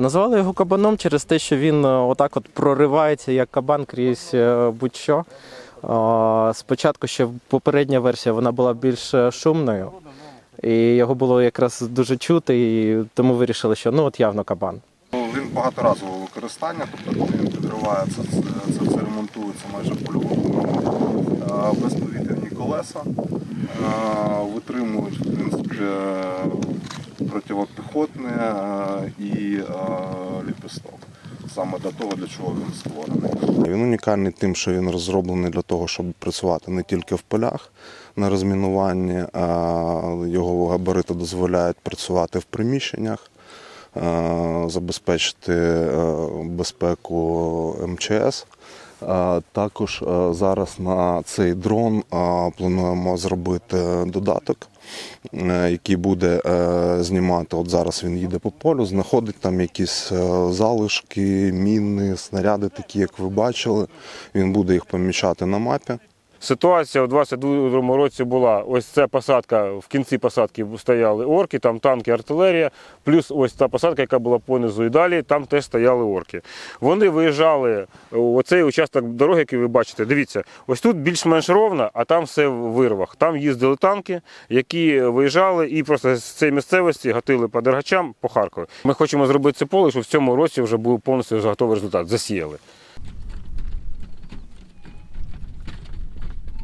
Називали його кабаном через те, що він е, отак от проривається як кабан крізь е, будь-що. Е, Спочатку ще попередня версія вона була більш шумною, і його було якраз дуже чути, і тому вирішили, що ну от явно кабан. Ну, Він багаторазового використання, тобто він підривається, це, це все ремонтується майже по-любому. Безповітряні колеса витримують в принципі, противопіхотне е, і е, ліпісток. Саме для того, для чого він створений. Він унікальний тим, що він розроблений для того, щоб працювати не тільки в полях на розмінуванні, а його габарити дозволяють працювати в приміщеннях е, забезпечити безпеку МЧС. Е, Також е, зараз на цей дрон е, плануємо зробити додаток, який буде знімати. От зараз він їде по полю, знаходить там якісь залишки, міни, снаряди, такі, як ви бачили. Він буде їх помічати на мапі. Ситуація у 22-му році була: ось ця посадка, в кінці посадки стояли орки, там танки, артилерія, плюс ось та посадка, яка була понизу і далі, там теж стояли орки. Вони виїжджали оцей участок дороги, який ви бачите. Дивіться, ось тут більш-менш ровно, а там все в вирвах. Там їздили танки, які виїжджали і просто з цієї місцевості гатили по дергачам по Харкові. Ми хочемо зробити це поле, щоб в цьому році вже був повністю готовий результат. Засіяли.